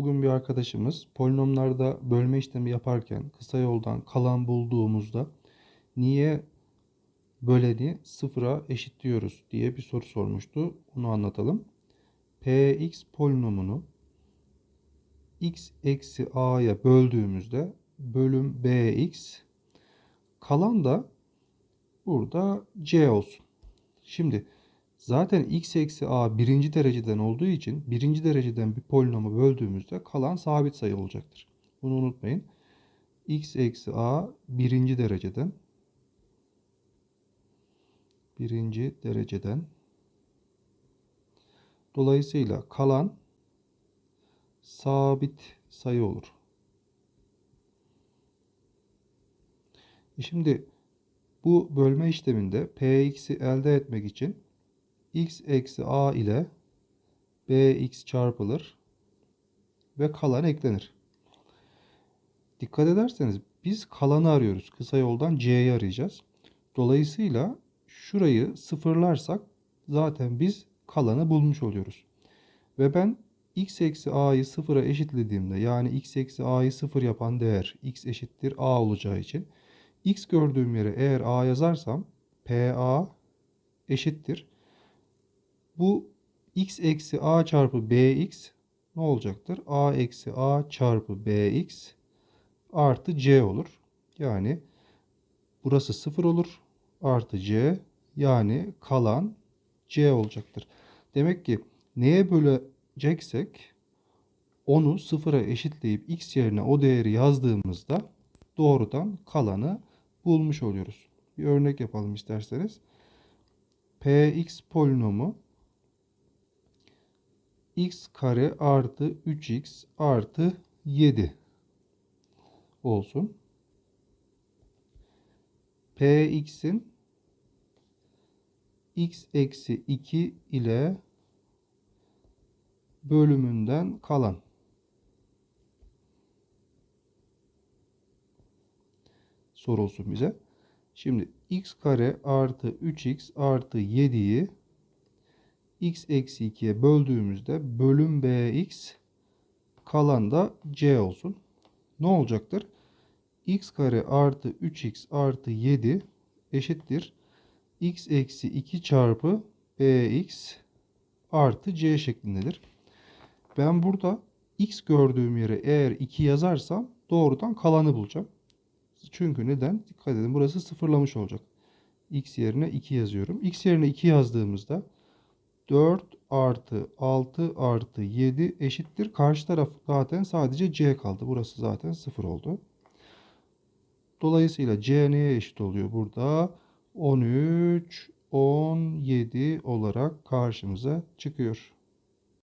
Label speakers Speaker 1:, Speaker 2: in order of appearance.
Speaker 1: Bugün bir arkadaşımız polinomlarda bölme işlemi yaparken kısa yoldan kalan bulduğumuzda niye böleni sıfıra eşitliyoruz diye bir soru sormuştu. Onu anlatalım. Px polinomunu x eksi a'ya böldüğümüzde bölüm bx kalan da burada c olsun. Şimdi Zaten x eksi a birinci dereceden olduğu için birinci dereceden bir polinomu böldüğümüzde kalan sabit sayı olacaktır. Bunu unutmayın. x eksi a birinci dereceden birinci dereceden dolayısıyla kalan sabit sayı olur. E şimdi bu bölme işleminde px'i elde etmek için x eksi a ile bx çarpılır ve kalan eklenir. Dikkat ederseniz biz kalanı arıyoruz. Kısa yoldan c'yi arayacağız. Dolayısıyla şurayı sıfırlarsak zaten biz kalanı bulmuş oluyoruz. Ve ben x eksi a'yı sıfıra eşitlediğimde yani x eksi a'yı sıfır yapan değer x eşittir a olacağı için x gördüğüm yere eğer a yazarsam pa eşittir bu x eksi a çarpı bx ne olacaktır? a eksi a çarpı bx artı c olur. Yani burası 0 olur. Artı c yani kalan c olacaktır. Demek ki neye böleceksek onu sıfıra eşitleyip x yerine o değeri yazdığımızda doğrudan kalanı bulmuş oluyoruz. Bir örnek yapalım isterseniz. px polinomu x kare artı 3x artı 7 olsun. Px'in x eksi 2 ile bölümünden kalan. Sorulsun bize. Şimdi x kare artı 3x artı 7'yi x eksi 2'ye böldüğümüzde bölüm bx kalan da c olsun. Ne olacaktır? x kare artı 3x artı 7 eşittir. x eksi 2 çarpı bx artı c şeklindedir. Ben burada x gördüğüm yere eğer 2 yazarsam doğrudan kalanı bulacağım. Çünkü neden? Dikkat edin burası sıfırlamış olacak. x yerine 2 yazıyorum. x yerine 2 yazdığımızda 4 artı 6 artı 7 eşittir. Karşı taraf zaten sadece c kaldı. Burası zaten 0 oldu. Dolayısıyla c neye eşit oluyor burada? 13, 17 olarak karşımıza çıkıyor.